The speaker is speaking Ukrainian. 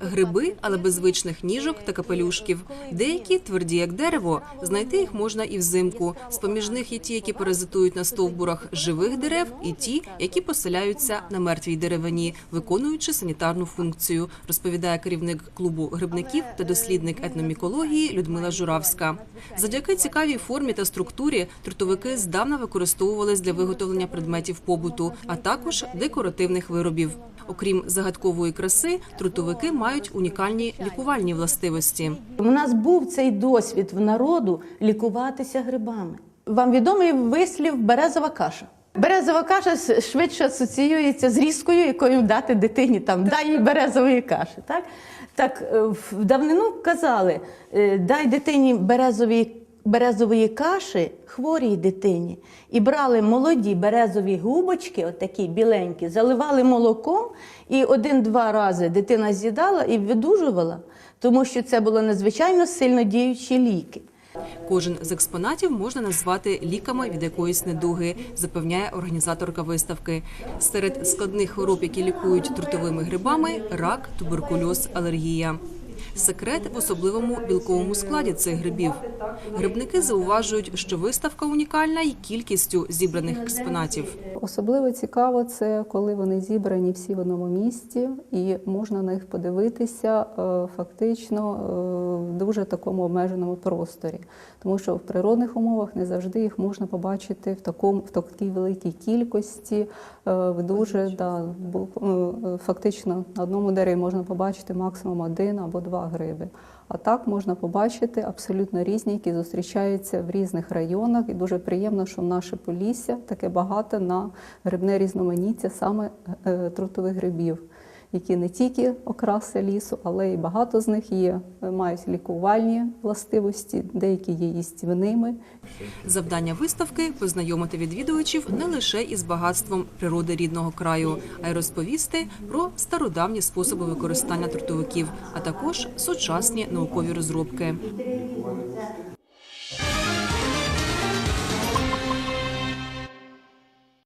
Гриби, але без звичних ніжок та капелюшків. Деякі тверді як дерево. Знайти їх можна і взимку. З поміж них є ті, які паразитують на стовбурах живих дерев, і ті, які поселяються на мертвій деревині, виконуючи санітарну функцію, розповідає керівник клубу грибників та дослідник етномікології Людмила Журавська. Завдяки цікавій формі та структурі трутовики здавна використовувались для виготовлення предметів побуту, а також декоративних виробів. Окрім загадкової краси, трутовики мають унікальні лікувальні властивості. У нас був цей досвід в народу лікуватися грибами. Вам відомий вислів березова каша. Березова каша швидше асоціюється з різкою, якою дати дитині там дай їй березової каші. Так, так е, в давнину казали, е, дай дитині березової, березової каші хворій дитині. І брали молоді березові губочки, отакі біленькі, заливали молоком, і один-два рази дитина з'їдала і видужувала, тому що це були надзвичайно сильно діючі ліки. Кожен з експонатів можна назвати ліками від якоїсь недуги, запевняє організаторка виставки. Серед складних хвороб, які лікують трутовими грибами, рак, туберкульоз, алергія. Секрет в особливому білковому складі цих грибів. Грибники зауважують, що виставка унікальна і кількістю зібраних експонатів. Особливо цікаво це, коли вони зібрані всі в одному місці, і можна на них подивитися е, фактично е, в дуже такому обмеженому просторі. Тому що в природних умовах не завжди їх можна побачити в такому в такій великій кількості, е, в дуже да, фактично на одному дереві можна побачити максимум один або два гриби. А так можна побачити абсолютно різні, які зустрічаються в різних районах. І дуже приємно, що наше Полісся таке багате на грибне різноманіття саме е, трутових грибів, які не тільки окраси лісу, але й багато з них є, е, мають лікувальні властивості, деякі є їстівними, Завдання виставки познайомити відвідувачів не лише із багатством природи рідного краю, а й розповісти про стародавні способи використання трутовиків, а також сучасні наукові розробки.